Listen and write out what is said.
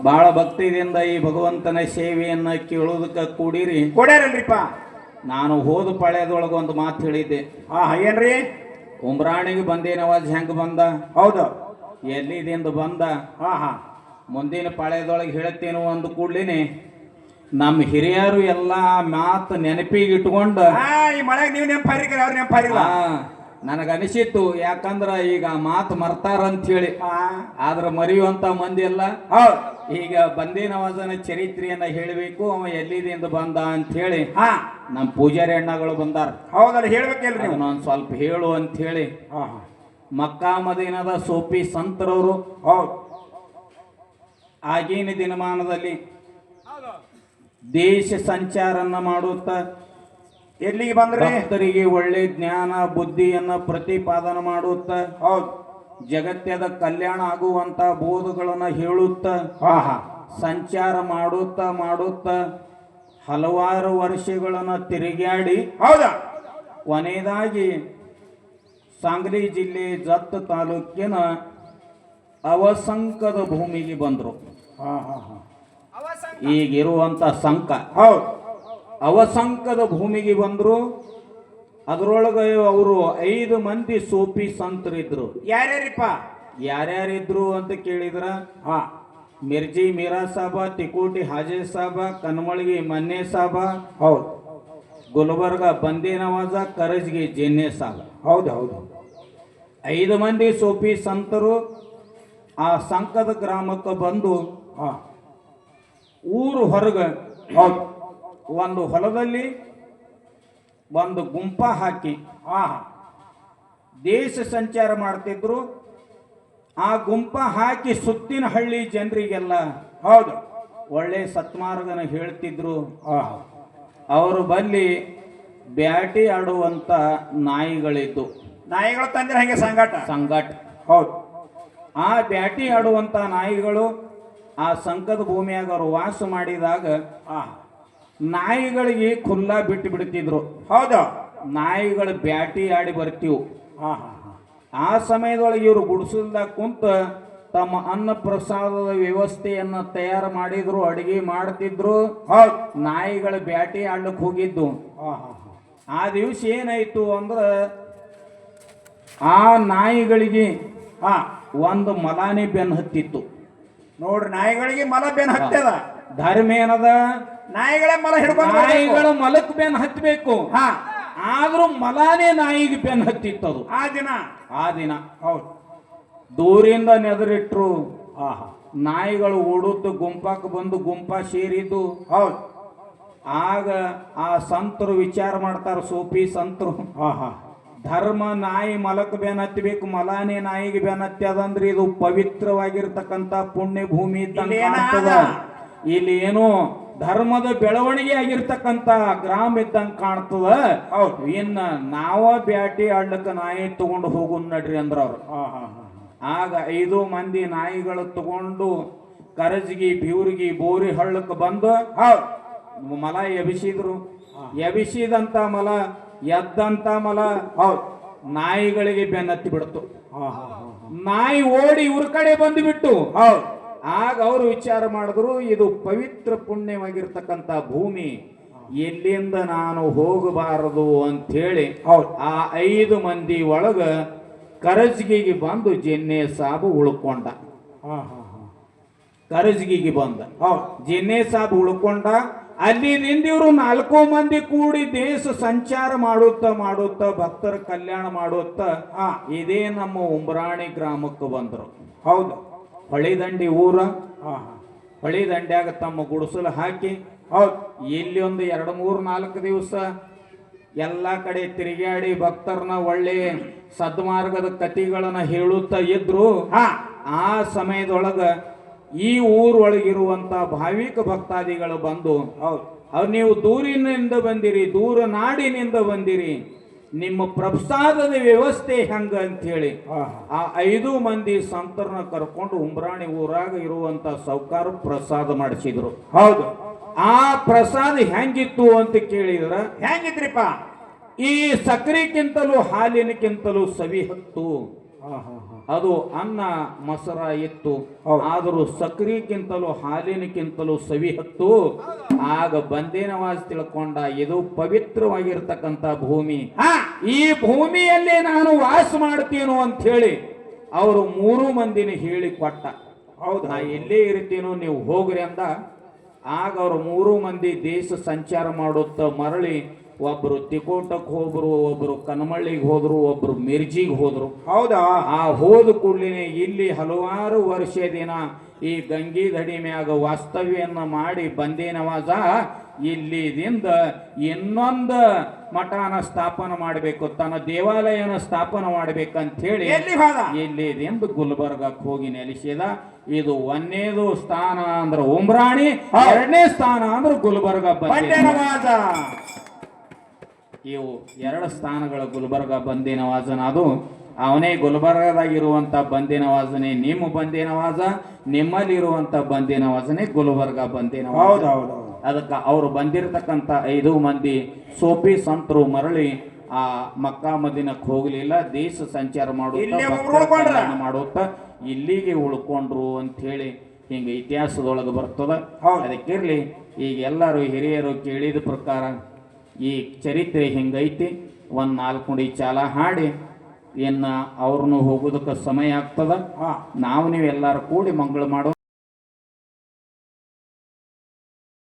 ಬಹಳ ಭಕ್ತಿಯಿಂದ ಈ ಭಗವಂತನ ಸೇವೆಯನ್ನ ಕೇಳೋದಕ್ಕೆ ಕೂಡಿರಿ. ಕೊಡ್ಯಾರಲ್ರಿಪ್ಪ? ನಾನು ಹೋದ ಪಳ್ಯದೊಳಗೆ ಒಂದು ಮಾತು ಹೇಳಿದ್ದೆ. ಆ ಏನ್ರಿ? ಉಮ್ರಾಣಿಗೆ ಬಂದೇನವಾಜ್ ಹೆಂಗ್ ಬಂದ? ಹೌದು. ಎಲ್ಲಿದಿಂದ ಬಂದ? ಹಾ ಹಾ. ಮುಂದಿನ ಪಾಳ್ಯದೊಳಗೆ ಹೇಳ್ತೇನು ಅಂದ ಕೂಡ್ಲಿನಿ ನಮ್ಮ ಹಿರಿಯರು ಎಲ್ಲ ಮಾತು ನೆನಪಿಗೆ ಇಟ್ಕೊಂಡು ಆ, ಈ ಮಳೆಗೆ ನೀವು ನೆನಪಾರಿಕ ಅವ್ರು ನನಗೆ ನನಗನಿಸಿತ್ತು ಯಾಕಂದ್ರ ಈಗ ಮಾತು ಮರ್ತಾರಂತ ಹೇಳಿ. ಆ, ಆದ್ರ ಮರೆಯುವಂತ ಮಂದಿ ಎಲ್ಲ ಹೌದು. ಈಗ ಬಂದೇನವಾಜನ ಚರಿತ್ರೆಯನ್ನ ಹೇಳಬೇಕು ಅವ ಎಂದು ಬಂದ ಅಂತ ಹೇಳಿ ಹಾ. ನಮ್ಮ ಪೂಜಾರಿ ಅಣ್ಣಗಳು ಬಂದಾರ. ಹೌದಲ್ಲ ಹೇಳ್ಬೇಕಲ್ರಿ ನಾನು ಸ್ವಲ್ಪ ಹೇಳು ಅಂತ ಹೇಳಿ ಮಕ್ಕಾ ಮದೀನದ ಸೋಪಿ ಸಂತರವರು. ಹೌದು. ಆಗಿನ ದಿನಮಾನದಲ್ಲಿ ದೇಶ ಸಂಚಾರನ್ನ ಮಾಡುತ್ತ ಎಲ್ಲಿಗೆ ಬಂದ್ರೆ? ಭಕ್ತರಿಗೆ ಒಳ್ಳೆ ಜ್ಞಾನ ಬುದ್ಧಿಯನ್ನ ಪ್ರತಿಪಾದನ ಮಾಡುತ್ತ. ಹೌದು. ಜಗತ್ಯದ ಕಲ್ಯಾಣ ಆಗುವಂತ ಬೋಧಗಳನ್ನ ಹೇಳುತ್ತ ಸಂಚಾರ ಮಾಡುತ್ತಾ ಮಾಡುತ್ತ ಹಲವಾರು ವರ್ಷಗಳನ್ನು ತಿರುಗಾಡಿ ಹೌದಾ? ಕೊನೆಯದಾಗಿ ಸಾಂಗ್ಲಿ ಜಿಲ್ಲೆ ಜತ್ ತಾಲೂಕಿನ ಅವಸಂಕದ ಭೂಮಿಗೆ ಬಂದರು. ಹಾ ಹಾ ಹಾ ಈಗಿರುವಂತ ಸಂಕ. ಹೌದು. ಅವಸಂಕದ ಭೂಮಿಗೆ ಬಂದರು ಅದರೊಳಗೆ ಅವರು ಐದು ಮಂದಿ ಸೋಪಿ ಸಂತರಿದ್ರು. ಯಾರ್ಯಾರಿಪ್ಪ? ಯಾರ್ಯಾರಿದ್ರು ಅಂತ ಕೇಳಿದ್ರ? ಹಾ. ಮಿರ್ಜಿ ಮೀರಾ ಸಾಬ ತಿಕೋಟಿ ಹಾಜೆ ಸಾಬ ಕನ್ಮಳ್ಗಿ ಮನ್ನೆ ಸಾಬ ಹೌದು. ಗುಲ್ಬರ್ಗ ಬಂದಿ ನವಾಜ ಕರಜ್ಗಿ ಜೆನ್ನೆ ಸಾಬ. ಹೌದು ಹೌದು. ಐದು ಮಂದಿ ಸೋಪಿ ಸಂತರು ಆ ಸಂಕದ ಗ್ರಾಮಕ್ಕೆ ಬಂದು ಹಾ. ಊರು ಹೊರಗೆ ಹೌದು. ಒಂದು ಹೊಲದಲ್ಲಿ ಒಂದು ಗುಂಪ ಹಾಕಿ ಹಾ ದೇಶ ಸಂಚಾರ ಮಾಡ್ತಿದ್ರು. ಆ ಗುಂಪ ಹಾಕಿ ಸುತ್ತಿನ ಹಳ್ಳಿ ಜನರಿಗೆಲ್ಲ ಹೌದು ಒಳ್ಳೆ ಸತ್ಮಾರ್ಗನ ಹೇಳ್ತಿದ್ರು ಹಾ ಹಾ ಅವರು ಬಲ್ಲಿ ಬ್ಯಾಟಿ ಆಡುವಂತ ನಾಯಿಗಳಿದ್ದು. ನಾಯಿಗಳು ತಂದ್ರೆ ಹಂಗೆ ಸಂಘಟ? ಸಂಘಟ ಹೌದು. ಆ ಬ್ಯಾಟಿ ಆಡುವಂತ ನಾಯಿಗಳು ಆ ಸಂಕದ ಭೂಮಿಯಾಗ ಅವರು ವಾಸ ಮಾಡಿದಾಗ ಹಾ ನಾಯಿಗಳಿಗೆ ಖುಲ್ಲಾ ಬಿಟ್ಟು ಬಿಡ್ತಿದ್ರು. ಹೌದಾ. ನಾಯಿಗಳು ಬ್ಯಾಟಿ ಆಡಿ ಬರ್ತೀವು. ಹಾ ಹಾ ಹಾ. ಆ ಸಮಯದೊಳಗೆ ಇವರು ಗುಡಿಸಲ್ದಾಗ ಕುಂತ ತಮ್ಮ ಅನ್ನ ಪ್ರಸಾದದ ವ್ಯವಸ್ಥೆಯನ್ನ ತಯಾರು ಮಾಡಿದ್ರು ಅಡಿಗೆ ಮಾಡ್ತಿದ್ರು. ಹೌದು. ನಾಯಿಗಳ ಬ್ಯಾಟಿ ಆಡ್ಲಿಕ್ಕೆ ಹೋಗಿದ್ದು. ಆ ದಿವಸ ಏನಾಯ್ತು ಅಂದ್ರ ಆ ನಾಯಿಗಳಿಗೆ ಆ ಒಂದು ಮಲಾನಿ ಬೆನ್ ಹತ್ತಿತ್ತು. ನೋಡ್ರಿ ನಾಯಿಗಳಿಗೆ ಮಲ ಬೆನ್ ಹತ್ತದ. ಧರ್ಮ ಏನದ? ನಾಯಿಗಳೇ ಮಲ ಹಿಡ್ಕೊಂಡು ನಾಯಿಗಳು ಮಲಕ್ ಬೆನ್ ಹತ್ತಬೇಕು ಹಾ. ಆದ್ರೂ ಮಲಾನೇ ನಾಯಿಗೆ ಬೆನ್ ಹತ್ತಿತ್ತದು. ಆ ದಿನ. ಆ ದಿನ. ಹೌದು. ದೂರಿಂದ ನೆದರಿಟ್ರು ಹಾ ಹಾ ನಾಯಿಗಳು ಓಡುತ್ತು ಗುಂಪಾಕ್ ಬಂದು ಗುಂಪ ಸೇರಿದ್ದು. ಹೌದು. ಆಗ ಆ ಸಂತರು ವಿಚಾರ ಮಾಡ್ತಾರ ಸೋಪಿ ಸಂತರು. ಹಾ ಹಾ ಧರ್ಮ ನಾಯಿ ಮಲಕ್ ಬೆನ್ ಹತ್ತಬೇಕು ಮಲಾನೆ ನಾಯಿಗೆ ಬೆನ್ ಹತ್ಯದಂದ್ರೆ ಇದು ಪವಿತ್ರವಾಗಿರ್ತಕ್ಕಂತ ಪುಣ್ಯ ಭೂಮಿ ಇಲ್ಲಿ ಏನ ಧರ್ಮದ ಬೆಳವಣಿಗೆ ಆಗಿರ್ತಕ್ಕಂತ ಗ್ರಾಮ ಇದ್ದಂಗೆ ಕಾಣ್ತದ. ಹೌದು. ಇನ್ನ ನಾವ ಬ್ಯಾಟಿ ಆಡ್ಲಕ್ಕ ನಾಯಿ ತಗೊಂಡು ಹೋಗು ನಡ್ರಿ ಅಂದ್ರ ಅವ್ರು. ಹಾ ಹಾ ಹಾ ಆಗ ಐದು ಮಂದಿ ನಾಯಿಗಳು ತಗೊಂಡು ಕರಜ್ಗಿ ಬಿವ್ರಿಗೆ ಬೋರಿ ಹಳ್ಳಕ್ಕೆ ಬಂದು ಮಲ ಎಬಿಸಿದ್ರು ಎಬಿಸಿದಂತ ಮಲ ಎದ್ದಂತ ಮಲ ಹೌದು. ನಾಯಿಗಳಿಗೆ ಬೆನ್ನತ್ತಿ ಬಿಡ್ತು. ಹಾ ಹಾ ಹಾ. ನಾಯಿ ಓಡಿ ಇವ್ರ ಕಡೆ ಬಂದುಬಿಟ್ಟು ಹೌದು. ಆಗ ಅವರು ವಿಚಾರ ಮಾಡಿದ್ರು ಇದು ಪವಿತ್ರ ಪುಣ್ಯವಾಗಿರ್ತಕ್ಕಂಥ ಭೂಮಿ. ಎಲ್ಲಿಂದ ನಾನು ಹೋಗಬಾರದು ಅಂಥೇಳಿ ಆ ಐದು ಮಂದಿ ಒಳಗ ಕರಜ್ಗಿಗೆ ಬಂದು ಜೆನ್ನೆ ಸಾಬು ಉಳ್ಕೊಂಡ. ಕರಜ್ಗಿಗೆ ಬಂದ. ಹೌದು. ಜೆನ್ನೆ ಸಾಬು ಉಳ್ಕೊಂಡ. ಅಲ್ಲಿ ಇವರು ನಾಲ್ಕು ಮಂದಿ ಕೂಡಿ ದೇಶ ಸಂಚಾರ ಮಾಡುತ್ತಾ ಮಾಡುತ್ತಾ ಭಕ್ತರ ಕಲ್ಯಾಣ ಮಾಡುತ್ತಾ ಇದೇ ನಮ್ಮ ಉಂಬ್ರಾಣಿ ಗ್ರಾಮಕ್ಕೆ ಬಂದರು. ಹೌದು. ಹೊಳಿದಂಡಿ ಊರ ಹೊಳಿದಂಡ್ಯಾಗ ತಮ್ಮ ಗುಡಿಸಲು ಹಾಕಿ ಹೌದು ಇಲ್ಲಿ ಒಂದು ಎರಡು ಮೂರು ನಾಲ್ಕು ದಿವಸ ಎಲ್ಲ ಕಡೆ ತಿರುಗಾಡಿ ಭಕ್ತರನ್ನ ಒಳ್ಳೆ ಸದ್ಮಾರ್ಗದ ಕತಿಗಳನ್ನ ಹೇಳುತ್ತಾ ಇದ್ರು. ಆ ಸಮಯದೊಳಗ ಈ ಊರೊಳಗಿರುವಂತ ಭಾವಿಕ ಭಕ್ತಾದಿಗಳು ಬಂದು ಹೌದು. ಅವ್ರು ನೀವು ದೂರಿನಿಂದ ಬಂದಿರಿ ದೂರ ನಾಡಿನಿಂದ ಬಂದಿರಿ ನಿಮ್ಮ ಪ್ರಸಾದದ ವ್ಯವಸ್ಥೆ ಹೆಂಗ ಅಂತ ಹೇಳಿ ಆ ಐದು ಮಂದಿ ಸಂತರನ್ನ ಕರ್ಕೊಂಡು ಉಂಬ್ರಾಣಿ ಊರಾಗ ಇರುವಂತ ಸೌಕಾರ ಪ್ರಸಾದ ಮಾಡಿಸಿದ್ರು. ಹೌದು. ಆ ಪ್ರಸಾದ ಹೆಂಗಿತ್ತು ಅಂತ ಕೇಳಿದ್ರ ಹೆಂಗಿದ್ರಿಪ್ಪ? ಈ ಸಕ್ಕರೆಕ್ಕಿಂತಲೂ ಹಾಲಿನಕ್ಕಿಂತಲೂ ಸವಿ ಹತ್ತು. ಅದು ಅನ್ನ ಮೊಸರ ಇತ್ತು. ಆದರೂ ಸಕ್ರಿಗಿಂತಲೂ ಹಾಲಿನಕ್ಕಿಂತಲೂ ಸವಿ ಹತ್ತು. ಆಗ ವಾಸ ತಿಳ್ಕೊಂಡ ಇದು ಪವಿತ್ರವಾಗಿರ್ತಕ್ಕಂಥ ಭೂಮಿ. ಈ ಭೂಮಿಯಲ್ಲಿ ನಾನು ವಾಸ ಮಾಡ್ತೀನೋ ಅಂತ ಹೇಳಿ ಅವರು ಮೂರು ಮಂದಿನ ಹೇಳಿ ಕೊಟ್ಟ ಹೌದು. ನಾ ಎಲ್ಲೇ ಇರ್ತೀನೋ ನೀವು ಹೋಗ್ರಿ ಅಂದ. ಆಗ ಅವರು ಮೂರು ಮಂದಿ ದೇಶ ಸಂಚಾರ ಮಾಡುತ್ತ ಮರಳಿ ಒಬ್ರು ತಿಕೋಟಕ್ಕೆ ಹೋದ್ರು ಒಬ್ರು ಕನಮಳ್ಳಿಗೆ ಹೋದ್ರು ಒಬ್ರು ಮಿರ್ಜಿಗೆ ಹೋದ್ರು. ಹೌದಾ? ಆ ಹೋದ ಕೂಡಲೇ ಇಲ್ಲಿ ಹಲವಾರು ವರ್ಷ ದಿನ ಈ ಗಂಗಿ ದಡಿ ಮ್ಯಾಗ ವಾಸ್ತವ್ಯನ್ನ ಮಾಡಿ ಬಂದೇನವಾಜ ಇಲ್ಲಿದಿಂದ ಇನ್ನೊಂದು ಮಠನ ಸ್ಥಾಪನೆ ಮಾಡಬೇಕು ತನ್ನ ದೇವಾಲಯನ ಸ್ಥಾಪನೆ ಮಾಡ್ಬೇಕಂತ ಹೇಳಿ ಇಲ್ಲಿದಿಂದ ಗುಲ್ಬರ್ಗಕ್ಕೆ ಹೋಗಿ ನೆಲೆಸಿದ. ಇದು ಒಂದೇದು ಸ್ಥಾನ ಅಂದ್ರೆ ಉಮ್ರಾಣಿ ಎರಡನೇ ಸ್ಥಾನ ಅಂದ್ರೆ ಗುಲ್ಬರ್ಗ ಬಂದೇನವಾಜ ಬಂಡೇನವಾಜ ಇವು ಎರಡು ಸ್ಥಾನಗಳು ಗುಲ್ಬರ್ಗ ಬಂದಿನವಾಸನ ಅದು ಅವನೇ ಗುಲ್ಬರ್ಗದಾಗಿರುವಂತ ಬಂದಿನವಾಜನೆ ನಿಮ್ಮ ಬಂದಿನವಾಜ ನಿಮ್ಮಲ್ಲಿರುವಂತ ನಿಮ್ಮಲ್ಲಿರುವಂಥ ಗುಲ್ಬರ್ಗ ವಾಸನೆ ಗುಲ್ಬರ್ಗ ಹೌದು ಅದಕ್ಕೆ ಅವರು ಬಂದಿರತಕ್ಕಂತ ಐದು ಮಂದಿ ಸೋಪಿ ಸಂತರು ಮರಳಿ ಆ ಮಕ್ಕಾ ಮದಿನಕ್ಕೆ ಹೋಗಲಿಲ್ಲ ದೇಶ ಸಂಚಾರ ಮಾಡುತ್ತಾ ಮಾಡುತ್ತ ಇಲ್ಲಿಗೆ ಉಳ್ಕೊಂಡ್ರು ಅಂತ ಹೇಳಿ ಹಿಂಗ ಇತಿಹಾಸದೊಳಗೆ ಬರ್ತದ. ಅದಕ್ಕೆ ಅದಕ್ಕಿರ್ಲಿ ಈಗ ಎಲ್ಲರೂ ಹಿರಿಯರು ಕೇಳಿದ ಪ್ರಕಾರ ಈ ಚರಿತ್ರೆ ಹಿಂಗೈತಿ? ಒಂದು ನಾಲ್ಕು ನುಡಿ ಚಾಲ ಹಾಡಿ ಇನ್ನು ಅವ್ರನ್ನೂ ಹೋಗೋದಕ್ಕೆ ಸಮಯ ಆಗ್ತದ? ನಾವು ನೀವು ಎಲ್ಲರೂ ಕೂಡಿ ಮಂಗಳ ಮಾಡೋ